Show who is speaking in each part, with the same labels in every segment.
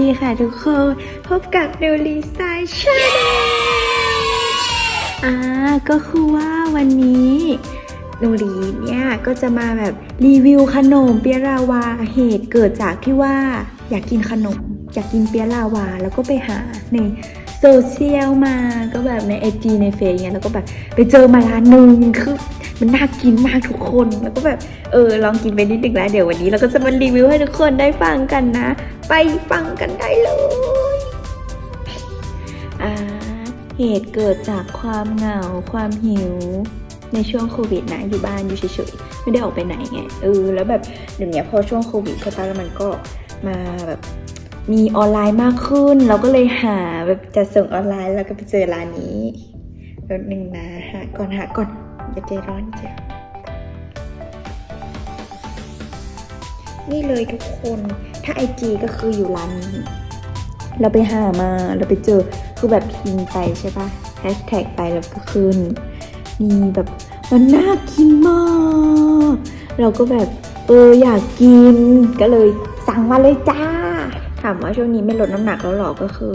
Speaker 1: ดีค่ะทุกคน พบกับดูลีสไตล์ชาแนลอ่าก็คือว่าวันนี้หนูลีเนี่ยก็จะมาแบบรีวิวขนมเปียราวาเหตุเกิดจากที่ว่าอยากกินขนม อยากกินเปียราวา แล้วก็ไปหาในโซเชียลมาก็แบบในไอจีในเฟซเนี่ยแล้วก็แบบไปเจอมาร้านหนึ่งคือ มันน่ากินมากทุกคน แล้วก็แบบเออลองกินไปนิดหนึ่งแล้วเดี๋ยววันนี้เราก็จะมารีวิวให้ทุกคนได้ฟังกันนะ ไปฟังกันได้เลยอ่าเหตุเกิดจากความเหงาความหิวในช่วงโควิดนะอยู่บ้านอยู่เฉยๆไม่ได้ออกไปไหนไงเออแล้วแบบเดี๋ยวนี้พอช่วงโควิดใช่ปะแล้วมันก็มาแบบมีออนไลน์มากขึ้น เราก็เลยหาแบบจะส่งออนไลน์แล้วก็ไปเจอร้านนี้แป๊บหนึ่งนะหาก่อนหาก่อน อย่าใจร้อนจ้ะนี่เลยทุกคนถ้าไอจีก็คืออยู่ร้านนี้ เราไปหามาเราไปเจอคือแบบพิมพ์ไปใช่ปะแฮชแท็กไปแล้วก็ขึ้นมีแบบมันน่ากินมาก เราก็แบบเอออยากกินก็เลยสั่งมาเลยจ้า ถามว่าช่วงนี้ไม่ลดน้ำหนักแล้วหรอก็คือ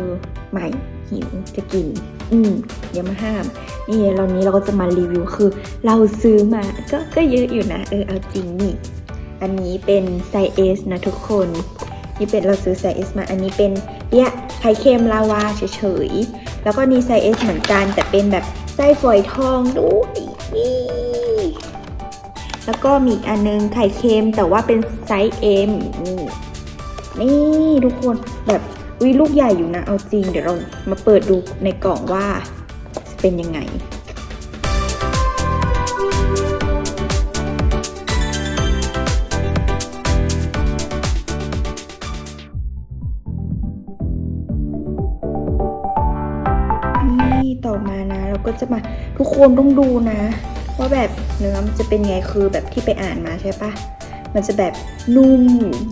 Speaker 1: ไม่ หิวจะกิน อืมอย่ามาห้าม นี่เรานี้เราก็จะมารีวิวคือ เราซื้อมาก็ก็เยอะอยู่นะ เออเอาจริงนี่ อันนี้เป็นไซส์ S นะทุกคนนี่เป็นเราซื้อไซส์ S มาอันนี้เป็นเนี่ยไข่เค็มลาวาเฉยๆ แล้วก็มีไซส์ S เหมือนกันแต่เป็นแบบไส้ฝอยทองด้วยนี่ แล้วก็มีอีกอันนึงไข่เค็มแต่ว่าเป็นไซส์ M นี่นี่ทุกคนแบบ วิลูกใหญ่อยู่นะ เอาจริง เดี๋ยวเรามาเปิดดูในกล่องว่าจะเป็นยังไง นี่ต่อมานะ เราก็จะมาทุกคนต้องดูนะ ว่าแบบเนื้อมันจะเป็นไงคือแบบที่ไปอ่านมาใช่ปะ มันจะแบบนุ่ม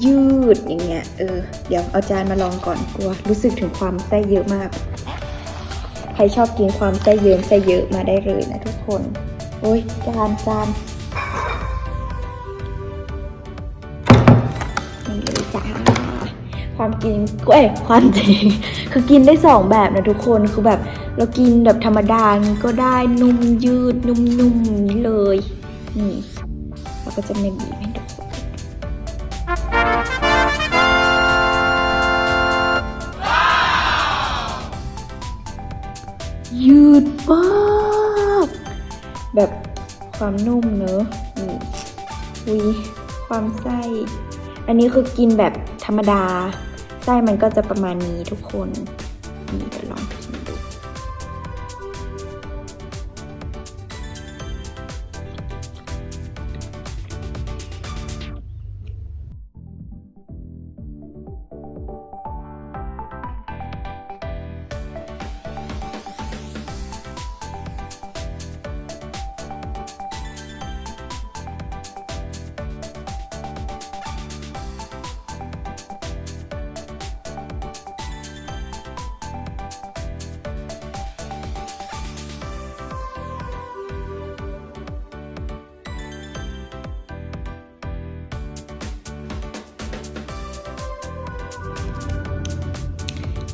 Speaker 1: ยืดอย่างเงี้ยเออเดี๋ยวเอาจานมาลองก่อนกลัว รู้สึกถึงความไส้เยอะมาก ใครชอบกินความไส้เยิ้มไส้เยอะมาได้เลยนะทุกคน โอ้ยจานจานนี่เลยจ้าความกินเอ้ยความจริงคือกินได้สองแบบนะทุกคนคือแบบเรากินแบบธรรมดาก็ได้นุ่มยืดนุ่มๆนี้เลยนี่เราก็จะไม่บี ความนุ่มเนอะอุยความไส้ อันนี้คือกินแบบธรรมดา ไส้มันก็จะประมาณนี้ทุกคน นี่เดี๋ยวลอง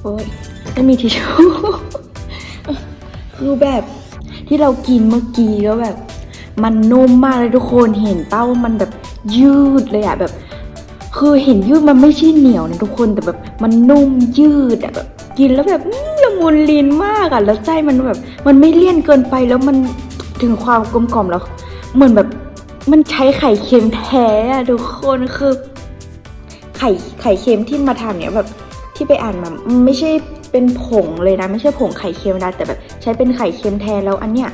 Speaker 1: โอ้ยไม่มีทิชชู่คือแบบที่เรากินเมื่อกี้แล้วแบบ มันนุ่มมากเลยทุกคนเห็นเป้าว่ามันแบบยืดเลยอะแบบ คือเห็นยืดมันไม่ใช่เหนียวนะทุกคนแต่แบบมันนุ่มยืดอะแบบ กินแล้วแบบละมุนลิ้นมากอะแล้วไส้มันแบบ มันไม่เลี่ยนเกินไปแล้วมันถึงความกลมกล่อมแล้ว เหมือนแบบมันใช้ไข่เค็มแท้อะทุกคนคือ ไข่ไข่เค็มที่มาทำเนี่ยแบบ ที่ไปอ่านมาไม่ใช่เป็นผงเลยนะ ไม่ใช่ผงไข่เค็มนะแต่แบบใช้เป็นไข่เค็มแทนแล้วอันเนี้ย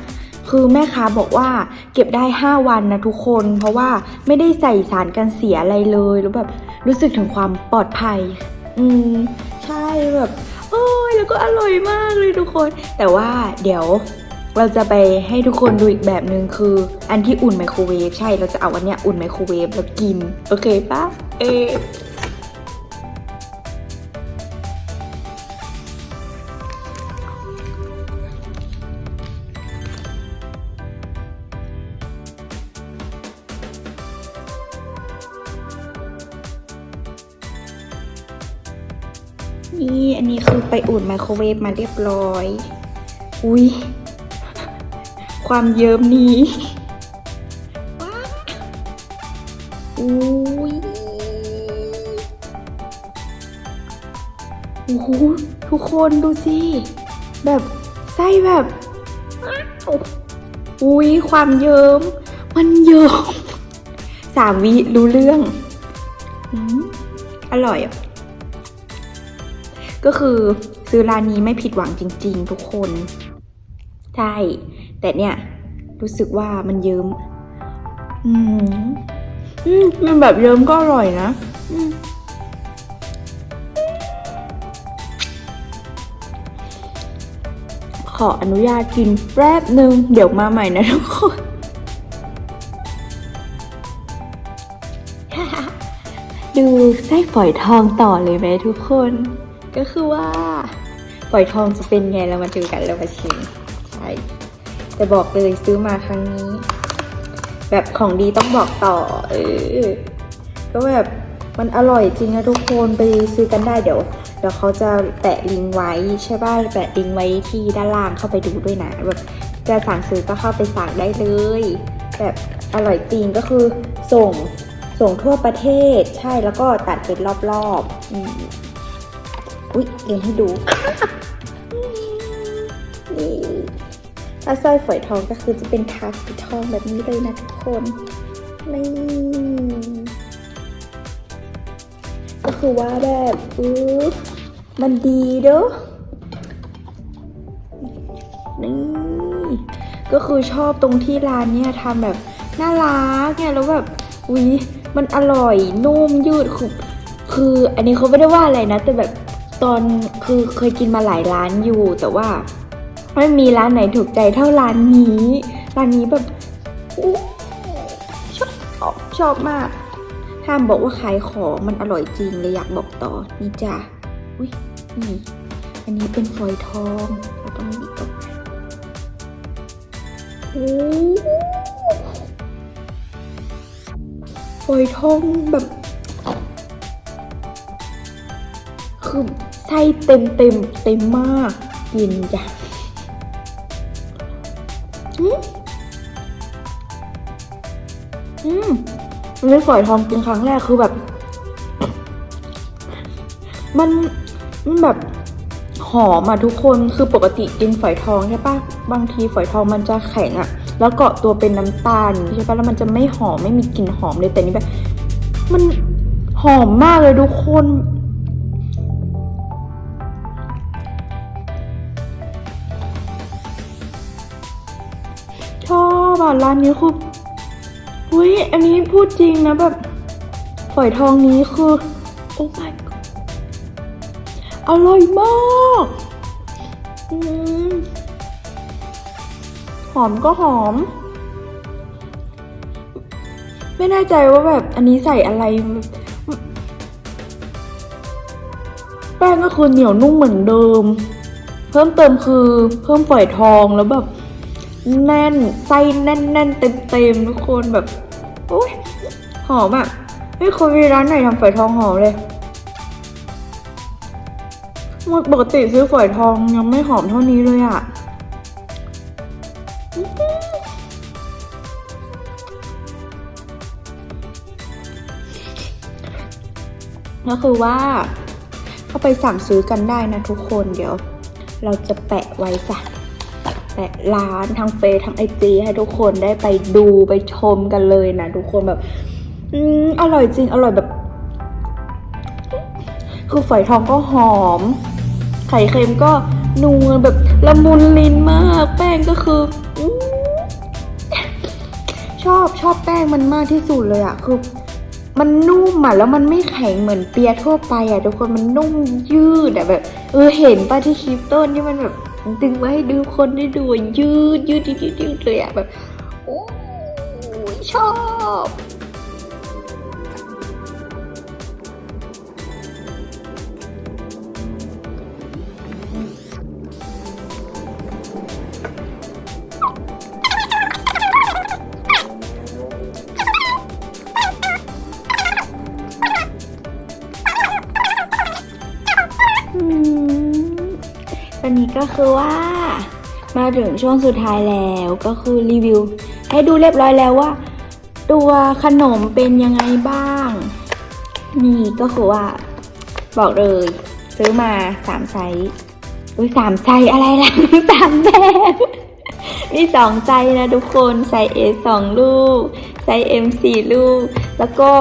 Speaker 1: คือแม่ค้าบอกว่าเก็บได้ 5 วันนะทุกคน เพราะว่าไม่ได้ใส่สารกันเสียอะไรเลยแล้วแบบรู้สึกถึงความปลอดภัย อืม ใช่แบบโอ้ยแล้วก็อร่อยมากเลยทุกคน แต่ว่าเดี๋ยวเราจะไปให้ทุกคนดูอีกแบบหนึ่งคือ อันที่อุ่นไมโครเวฟใช่เราจะเอาอันเนี้ยอุ่นไมโครเวฟแล้วกิน โอเคปะเอ นี่อันนี้คือไปอุ่นไมโครเวฟมาเรียบร้อย อุ้ยความเยิ้มนี้อุ้ยโอ้โหทุกคนดูสิ แบบไส้แบบ อุ้ยความเยิ้ม มันเยิ้มสามวิรู้เรื่องอืมอร่อยอะ ก็คือซื้อร้านนี้ไม่ผิดหวังจริง ๆ ทุกคน ใช่ แต่เนี่ย รู้สึกว่ามันเยิ้ม อืมอืมมันแบบเยิ้มก็อร่อยนะอืมขออนุญาตกินแป๊บหนึ่งเดี๋ยวมาใหม่นะทุกคนดูไส้ฝอยทองต่อเลยไหมทุกคน ก็คือว่าฝอยทองจะเป็นไงเรามาดูกันเรามาชิมใช่แต่บอกเลยซื้อมาครั้งนี้ แบบของดีต้องบอกต่อ เออ ก็แบบมันอร่อยจริงนะทุกคนไปซื้อกันได้เดี๋ยวเดี๋ยวเขาจะแปะลิงก์ไว้ใช่ป่ะแปะลิงก์ไว้ที่ด้านล่างเข้าไปดูด้วยนะแบบจะสั่งซื้อก็เข้าไปสั่งได้เลย แบบอร่อยจริงก็คือส่งส่งทั่วประเทศใช่แล้วก็ตัดเป็นรอบๆอืม อุ๊ยเรียนให้ดูนี่ถ้าสร้อยฝอยทองก็คือจะเป็นทาสีทองแบบนี้เลยนะทุกคนนี่ก็คือว่าแบบอือมันดีเด้อนี่ก็คือชอบตรงที่ร้านเนี่ยทำแบบน่ารักเนี่ยแล้วแบบอุ๊ยมันอร่อยนุ่มยืดคือคืออันนี้เขาไม่ได้ว่าอะไรนะ แต่แบบ ตอนคือเคยกินมาหลายร้านอยู่ แต่ว่าไม่มีร้านไหนถูกใจเท่าร้านนี้ร้านนี้แบบชอบชอบมากห้ามบอกว่าขายของมันอร่อยจริงเลยอยากบอกต่อนี่จ้ะอุ้ยนี่อันนี้เป็นฝอยทองเราต้องดีตกโอ้ฝอยทองแบบ คือไส้เต็มเต็มเต็มมาก กินจ้ะอืมอืมอันนี้ฝอยทองกินครั้งแรกคือแบบ มันมันแบบหอมอะทุกคนคือปกติกินฝอยทองใช่ปะบางทีฝอยทองมันจะแข็งอะ แล้วเกาะตัวเป็นน้ำตาลใช่ปะแล้วมันจะไม่หอมไม่มีกลิ่นหอมเลยแต่นี่แบบ มันหอมมากเลยทุกคน อบอะร้านนี้คืออุ้ยอันนี้พูดจริงนะแบบฝอยทองนี้คือ โอ้ my god อร่อยมากอหอมก็หอม ไม่แน่ใจว่าแบบอันนี้ใส่อะไร แป้งก็คือเหนียวนุ่มเหมือนเดิม เพิ่มเติมคือเพิ่มฝอยทองแล้วแบบ แน่นไส้แน่นแน่นเต็มเต็มๆทุกคนแบบโอ้ยหอมอะไม่เคยมีร้านไหนทำฝอยทองหอมเลยมปกติซื้อฝอยทองยังไม่หอมเท่านี้เลยอะก็คือว่าเข้าไปสั่งซื้อกันได้นะทุกคนเดี๋ยว เราจะแปะไว้จ้ะ ร้านทางเฟซทางไอจีให้ทุกคนได้ไปดูไปชมกันเลยนะทุกคนแบบอืมอร่อยจริงอร่อยแบบ คือฝอยทองก็หอม ไข่เค็มก็นัวแบบละมุนลิ้นมาก แป้งก็คืออชอบชอบแป้งมันมากที่สุดเลยอะคือมันนุ่มอะแล้วมันไม่แข็งเหมือนเปียทั่วไปอะทุกคนมันนุ่มยืดอะแบบ เออเห็นป่ะที่คลิปต้นที่มันแบบ ดึงมาให้ดูคนได้ดูยืดยืดยืดยืดเลยอะแบบโอ้ชอบ嗯。 อนนี้ก็คือว่า มาถึงช่วงสุดท้ายแล้วก็คือรีวิว ให้ดูเรียบร้อยแล้วว่า ตัวขนมเป็นยังไงบ้าง นี่ก็คือว่า บอกเลย ซื้อมาสามไซส์อุ้ยสามไซส์อะไรล่ะสามแบบมีสองไซส์นะทุกคนไซส์ A สองลูกไซส์ M สี่ลูก แล้วก็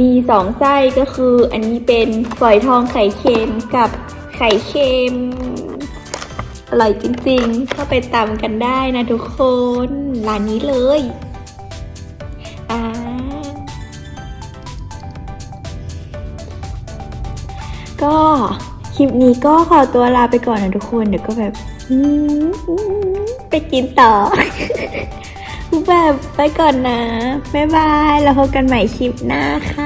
Speaker 1: มีสองไส้ก็คืออันนี้เป็นฝอยทองไข่เค็มกับ ไข่เค็ม อร่อยจริงๆ เข้าไปตำกันได้นะทุกคน ร้านนี้เลยอ่าก็คลิปนี้ก็ขอตัวลาไปก่อนนะทุกคน เดี๋ยวก็แบบไปกินต่อ แบบไปก่อนนะ บ๊ายบาย แล้วพบกันใหม่คลิปหน้าค่ะ